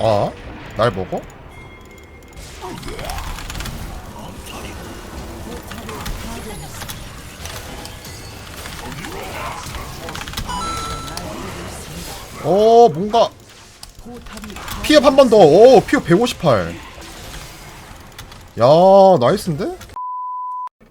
아? 날 먹어? 어 뭔가 피업 한 번 더. 오 피업 158. 야 나이스인데?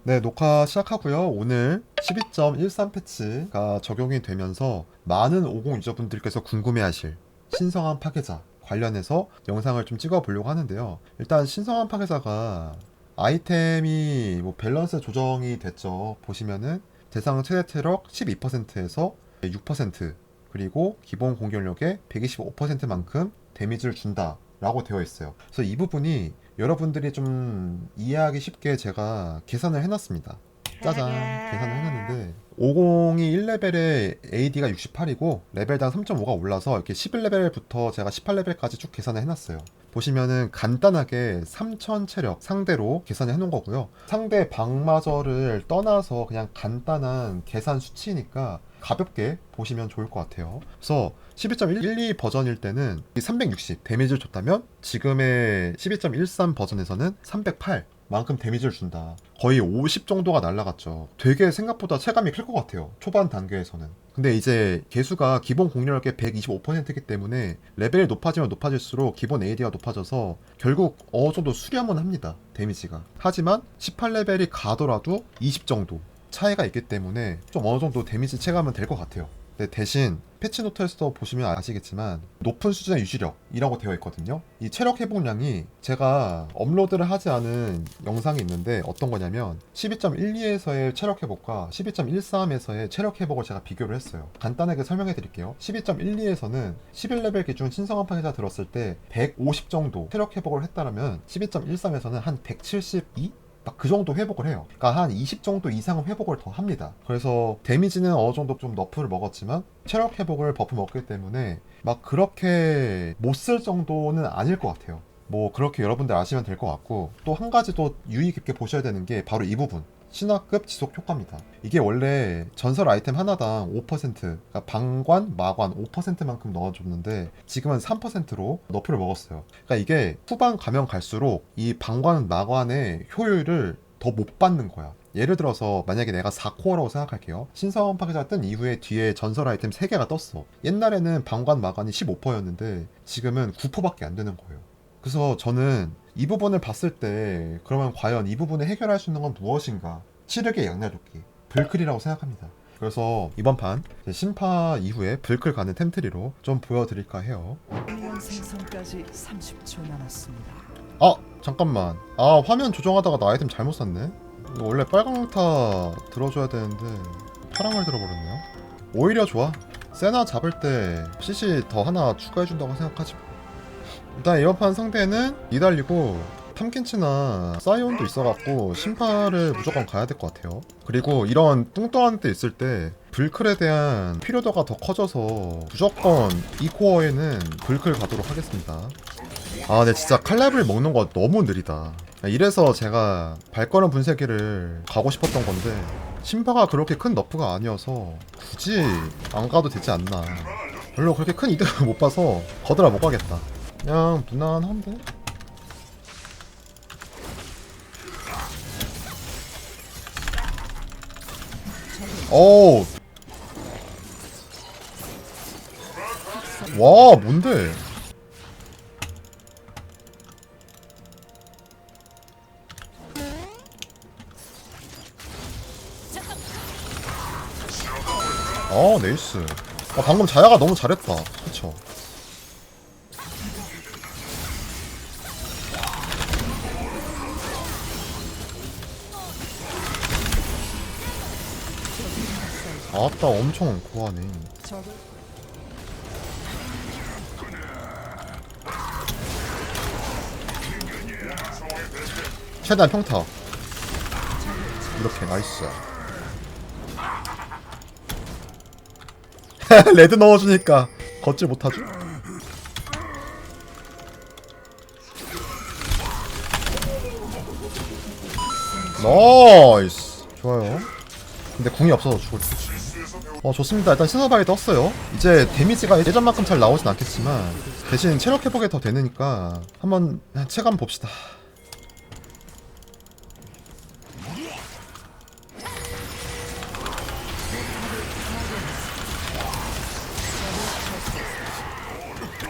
네 녹화 시작하고요. 오늘 12.13 패치가 적용이 되면서 많은 50 유저분들께서 궁금해하실 신성한 파괴자 관련해서 영상을 좀 찍어 보려고 하는데요. 일단 신성한 파괴자가 아이템이 뭐 밸런스 조정이 됐죠. 보시면은 대상 최대 체력 12%에서 6% 그리고 기본 공격력의 125%만큼 데미지를 준다 라고 되어 있어요. 그래서 이 부분이 여러분들이 좀 이해하기 쉽게 제가 계산을 해놨습니다. 짜잔 계산을 해놨는데 50이 1레벨에 AD가 68이고 레벨당 3.5가 올라서 이렇게 11레벨부터 제가 18레벨까지 쭉 계산을 해놨어요. 보시면은 간단하게 3000 체력 상대로 계산을 해놓은 거고요. 상대 방마저를 떠나서 그냥 간단한 계산 수치니까 가볍게 보시면 좋을 것 같아요. 그래서 12.12 버전일 때는 360 데미지를 줬다면 지금의 12.13 버전에서는 308 만큼 데미지를 준다. 거의 50 정도가 날라갔죠. 되게 생각보다 체감이 클 것 같아요. 초반 단계에서는. 근데 이제 개수가 기본 공격력의 125%이기 때문에 레벨이 높아지면 높아질수록 기본 AD가 높아져서 결국 어느 정도 수렴은 합니다. 데미지가. 하지만 18레벨이 가더라도 20 정도 차이가 있기 때문에 좀 어느 정도 데미지 체감은 될 것 같아요. 근데 대신 패치 노트에서 보시면 아시겠지만 높은 수준의 유지력이라고 되어 있거든요. 이 체력 회복량이 제가 업로드를 하지 않은 영상이 있는데 어떤 거냐면 12.12에서의 체력 회복과 12.13에서의 체력 회복을 제가 비교를 했어요. 간단하게 설명해 드릴게요. 12.12에서는 11레벨 기준 신성한 파괴자 들었을 때 150 정도 체력 회복을 했다면 12.13에서는 한 172? 딱 그 정도 회복을 해요. 그러니까 한 20 정도 이상은 회복을 더 합니다. 그래서 데미지는 어느 정도 좀 너프를 먹었지만 체력 회복을 버프 먹기 때문에 막 그렇게 못 쓸 정도는 아닐 것 같아요. 뭐 그렇게 여러분들 아시면 될 것 같고 또 한 가지 또 유의 깊게 보셔야 되는 게 바로 이 부분. 신화급 지속 효과입니다. 이게 원래 전설 아이템 하나당 5%, 그러니까 방관, 마관 5%만큼 넣어줬는데 지금은 3%로 너프를 먹었어요. 그러니까 이게 후반 가면 갈수록 이 방관, 마관의 효율을 더 못 받는 거야. 예를 들어서 만약에 내가 4코어라고 생각할게요. 신성원 파괴자 뜬 이후에 뒤에 전설 아이템 3개가 떴어. 옛날에는 방관, 마관이 15%였는데 지금은 9%밖에 안 되는 거예요. 그래서 저는 이 부분을 봤을 때 그러면 과연 이 부분을 해결할 수 있는 건 무엇인가? 치르게 양날돕기 불클이라고 생각합니다. 그래서 이번 판 심파 이후에 불클 가는 템트리로 좀 보여드릴까 해요. 미니언 생성까지 30초 남았습니다. 아 잠깐만 아 화면 조정하다가 나 아이템 잘못 샀네 이거 원래 빨강 타 들어줘야 되는데 파랑을 들어버렸네요 오히려 좋아 세나 잡을 때 CC 더 하나 추가해준다고 생각하지 일단 판 상대는 니달리고 탐켄치나 사이온도 있어갖고 심파를 무조건 가야 될 것 같아요 그리고 이런 뚱뚱한 때 있을 때 불클에 대한 필요도가 더 커져서 무조건 이 코어에는 불클 가도록 하겠습니다 아, 근데 진짜 칼렙을 먹는 거 너무 느리다. 이래서 제가 발걸음 분쇄기를 가고 싶었던 건데 심파가 그렇게 큰 너프가 아니어서 굳이 안 가도 되지 않나. 별로 그렇게 큰 이득을 못 봐서 거들어 못 가겠다. 그냥 무난한데? 오. 와, 뭔데? 어 네이스 아, 방금 자야가 너무 잘했다 그쵸 아따 엄청 고하네. 최대한 평타. 이렇게 나이스. 레드 넣어주니까 걷질 못하죠? 나이스. 좋아요. 근데 궁이 없어서 죽을 수 있지 어 좋습니다. 일단 신호바이 떴어요. 이제 데미지가 예전만큼 잘 나오진 않겠지만 대신 체력 회복이 더 되니까 한번 체감 봅시다.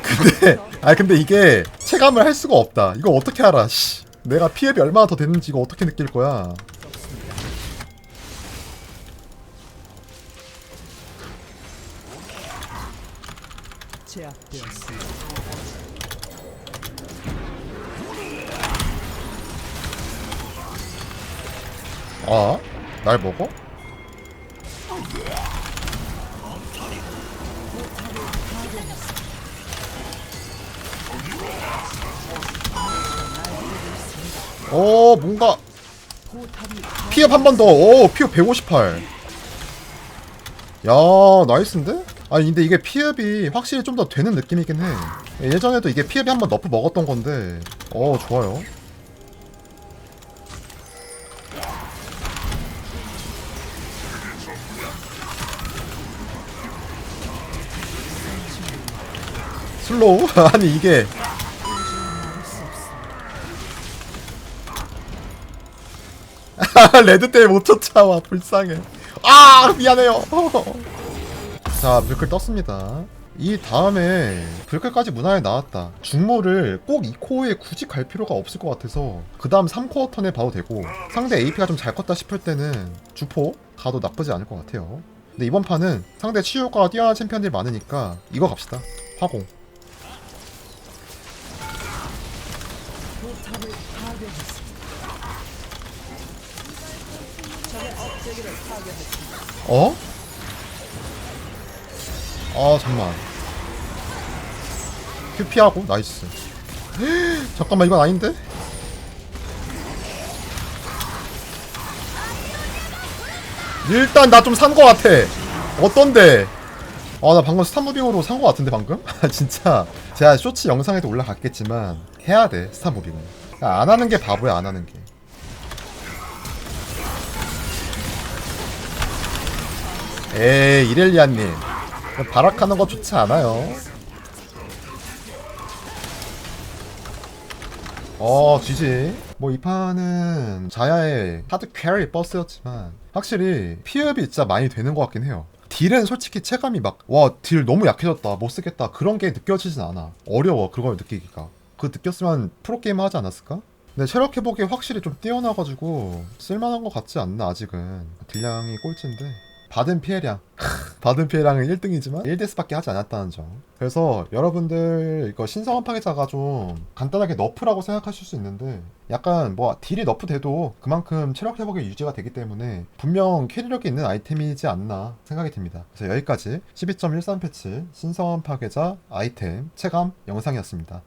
근데 아 근데 이게 체감을 할 수가 없다. 이거 어떻게 알아 씨. 내가 피해비 얼마나 더 됐는지 이거 어떻게 느낄 거야 제압되었습니다. 아? 날 먹어? 어 뭔가 피업 한 번 더. 오 피업 158. 야 나이스인데? 아니 근데 이게 피업이 확실히 좀 더 되는 느낌이긴 해. 예전에도 이게 피업이 한번 너프 먹었던 건데. 어 좋아요. 슬로우? 아니 이게 레드 때문에 못 쫓아와 불쌍해 아 미안해요 자 불클 떴습니다 이 다음에 불클까지 무난하게 나왔다 중모를 꼭 2코어에 굳이 갈 필요가 없을 것 같아서 그 다음 3코어 턴에 봐도 되고 상대 AP가 좀 잘 컸다 싶을 때는 주포 가도 나쁘지 않을 것 같아요 근데 이번 판은 상대 치유효과가 뛰어난 챔피언들이 많으니까 이거 갑시다 화공. 어? 아 잠만. 큐 피하고? 나이스. 잠깐만 이건 아닌데? 일단 나 좀 산 거 같아. 어떤데? 아 나 방금 스타무빙으로 산 거 같은데 방금? 진짜. 제가 쇼츠 영상에도 올라갔겠지만 해야 돼 스타무빙은. 야, 안 하는 게 바보야 안 하는 게. 에이 이렐리아님 발악하는 거 좋지 않아요. 어 지지. 뭐 이 판은 자야의 하드 캐리 버스였지만 확실히 피업이 진짜 많이 되는 것 같긴 해요. 딜은 솔직히 체감이 막 와 딜 너무 약해졌다 못쓰겠다 그런 게 느껴지진 않아. 어려워 그걸 느끼기가. 그 느꼈으면 프로게이머 하지 않았을까? 근데 체력 회복이 확실히 좀 뛰어나가지고 쓸만한 것 같지 않나 아직은. 딜량이 꼴찌인데 받은 피해량. 받은 피해량은 1등이지만 1데스밖에 하지 않았다는 점. 그래서 여러분들 이거 신성한 파괴자가 좀 간단하게 너프라고 생각하실 수 있는데 약간 뭐 딜이 너프 돼도 그만큼 체력 회복이 유지가 되기 때문에 분명 캐리력이 있는 아이템이지 않나 생각이 듭니다. 그래서 여기까지 12.13 패치 신성한 파괴자 아이템 체감 영상이었습니다